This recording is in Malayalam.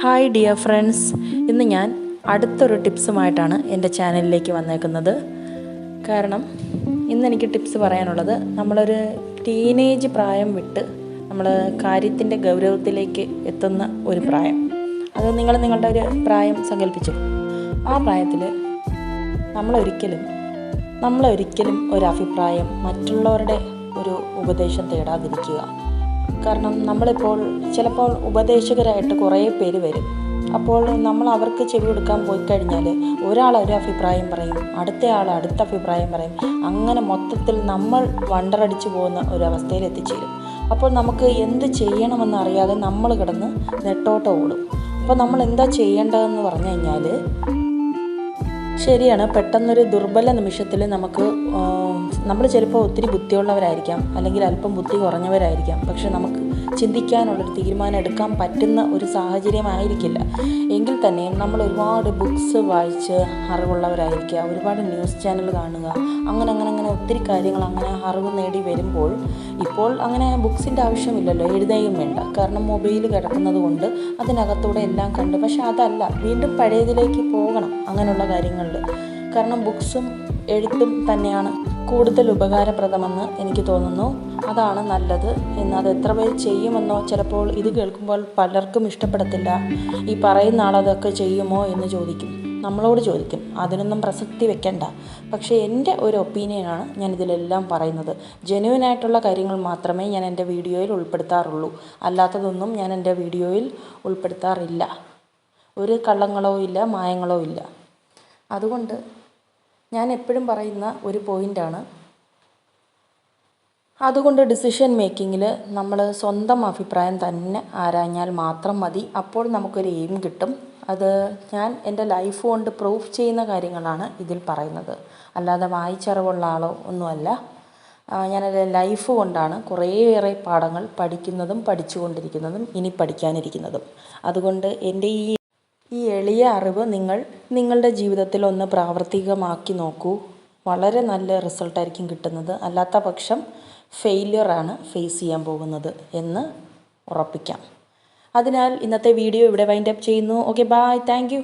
ഹായ് ഡിയർ ഫ്രണ്ട്സ് ഇന്ന് ഞാൻ അടുത്തൊരു ടിപ്സുമായിട്ടാണ് എന്റെ ചാനലിലേക്ക് വന്നേക്കുന്നത്. കാരണം ഇന്ന് എനിക്ക് ടിപ്സ് പറയാനുള്ളത് നമ്മളൊരു ടീനേജ് പ്രായം വിട്ട് നമ്മൾ കാര്യത്തിന്റെ ഗൗരവത്തിലേക്ക് എത്തുന്ന ഒരു പ്രായം. അത് നിങ്ങൾ നിങ്ങളുടെ ഒരു പ്രായം സങ്കല്പിച്ചു ആ പ്രായത്തിൽ നമ്മളൊരിക്കലും നമ്മളൊരിക്കലും ഒരു അഭിപ്രായം മറ്റുള്ളവരുടെ ഒരു ഉപദേശം തേടാതിരിക്കുക. കാരണം നമ്മളിപ്പോൾ ചിലപ്പോൾ ഉപദേശകരായിട്ട് കുറേ പേര് വരും. അപ്പോൾ നമ്മൾ അവർക്ക് ചെവി കൊടുക്കാൻ പോയി കഴിഞ്ഞാൽ ഒരാൾ ഒരു അഭിപ്രായം പറയും അടുത്ത ആൾ അടുത്ത അഭിപ്രായം പറയും. അങ്ങനെ മൊത്തത്തിൽ നമ്മൾ വണ്ടറടിച്ചു പോകുന്ന ഒരവസ്ഥയിൽ എത്തിച്ചേരും. അപ്പോൾ നമുക്ക് എന്ത് ചെയ്യണമെന്ന് അറിയാതെ നമ്മൾ കിടന്ന് നെട്ടോട്ടം ഓടും. അപ്പോൾ നമ്മൾ എന്താ ചെയ്യേണ്ടതെന്ന് പറഞ്ഞു കഴിഞ്ഞാൽ ശരിയാണ്. പെട്ടെന്നൊരു ദുർബല നിമിഷത്തിൽ നമുക്ക് നമ്മൾ ചിലപ്പോൾ ഒത്തിരി ബുദ്ധിയുള്ളവരായിരിക്കാം അല്ലെങ്കിൽ അല്പം ബുദ്ധി കുറഞ്ഞവരായിരിക്കാം. പക്ഷെ നമുക്ക് ചിന്തിക്കാനുള്ളൊരു തീരുമാനം എടുക്കാൻ പറ്റുന്ന ഒരു സാഹചര്യമായിരിക്കില്ല എങ്കിൽ തന്നെയും നമ്മൾ ഒരുപാട് ബുക്സ് വായിച്ച് അറിവുള്ളവരായിരിക്കുക ഒരുപാട് ന്യൂസ് ചാനൽ കാണുക അങ്ങനെ അങ്ങനെ ഒത്തിരി കാര്യങ്ങൾ അങ്ങനെ അറിവ് നേടി വരുമ്പോൾ ഇപ്പോൾ അങ്ങനെ ബുക്സിന്റെ ആവശ്യമില്ലല്ലോ എഴുതുകയും വേണ്ട. കാരണം മൊബൈൽ കിടക്കുന്നത് കൊണ്ട് അതിനകത്തൂടെ എല്ലാം കണ്ട്. പക്ഷെ അതല്ല വീണ്ടും പഴയതിലേക്ക് പോകണം അങ്ങനെയുള്ള കാര്യങ്ങളിൽ. കാരണം ബുക്സും എഴുത്തും തന്നെയാണ് കൂടുതൽ ഉപകാരപ്രദമെന്ന് എനിക്ക് തോന്നുന്നു. അതാണ് നല്ലത്. എന്ന് അത് എത്ര പേര് ചെയ്യുമെന്നോ ചിലപ്പോൾ ഇത് കേൾക്കുമ്പോൾ പലർക്കും ഇഷ്ടപ്പെടത്തില്ല. ഈ പറയുന്ന ആളതൊക്കെ ചെയ്യുമോ എന്ന് ചോദിക്കും. നമ്മളോട് ചോദിക്കും. അതിനൊന്നും പ്രസക്തി വെക്കണ്ട. പക്ഷേ എന്റെ ഒരു ഒപ്പീനിയനാണ് ഞാൻ ഇതിലെല്ലാം പറയുന്നത്. ജെന്യുവൻ ആയിട്ടുള്ള കാര്യങ്ങൾ മാത്രമേ ഞാൻ എന്റെ വീഡിയോയിൽ ഉൾപ്പെടുത്താറുള്ളൂ. അല്ലാത്തതൊന്നും ഞാൻ എന്റെ വീഡിയോയിൽ ഉൾപ്പെടുത്താറില്ല. ഒരു കള്ളങ്ങളോ ഇല്ല മായങ്ങളോ ഇല്ല. അതുകൊണ്ട് ഞാൻ എപ്പോഴും പറയുന്ന ഒരു പോയിന്റാണ് അതുകൊണ്ട് ഡിസിഷൻ മേക്കിങ്ങിൽ നമ്മൾ സ്വന്തം അഭിപ്രായം തന്നെ ആരാഞ്ഞാൽ മാത്രം മതി. അപ്പോൾ നമുക്കൊരു എയിം കിട്ടും. അത് ഞാൻ എന്റെ ലൈഫ് കൊണ്ട് പ്രൂഫ് ചെയ്യുന്ന കാര്യങ്ങളാണ് ഇതിൽ പറയുന്നത്. അല്ലാതെ വായിച്ചറിവുള്ള ആളോ ഒന്നുമല്ല. ഞാനെന്റെ ലൈഫ് കൊണ്ടാണ് കുറേയേറെ പാഠങ്ങൾ പഠിക്കുന്നതും പഠിച്ചുകൊണ്ടിരിക്കുന്നതും ഇനി പഠിക്കാനിരിക്കുന്നതും. അതുകൊണ്ട് എന്റെ ഈ ഈ എളിയ അറിവ് നിങ്ങൾ നിങ്ങളുടെ ജീവിതത്തിൽ ഒന്ന് പ്രാവർത്തികമാക്കി നോക്കൂ. വളരെ നല്ല റിസൾട്ടായിരിക്കും കിട്ടുന്നത്. അല്ലാത്ത പക്ഷം ഫെയിലിയറാണ് ഫേസ് ചെയ്യാൻ പോകുന്നത് എന്ന് ഉറപ്പിക്കാം. അതിനാൽ ഇന്നത്തെ വീഡിയോ ഇവിടെ വൈൻഡ് അപ്പ് ചെയ്യുന്നു. Okay bye thank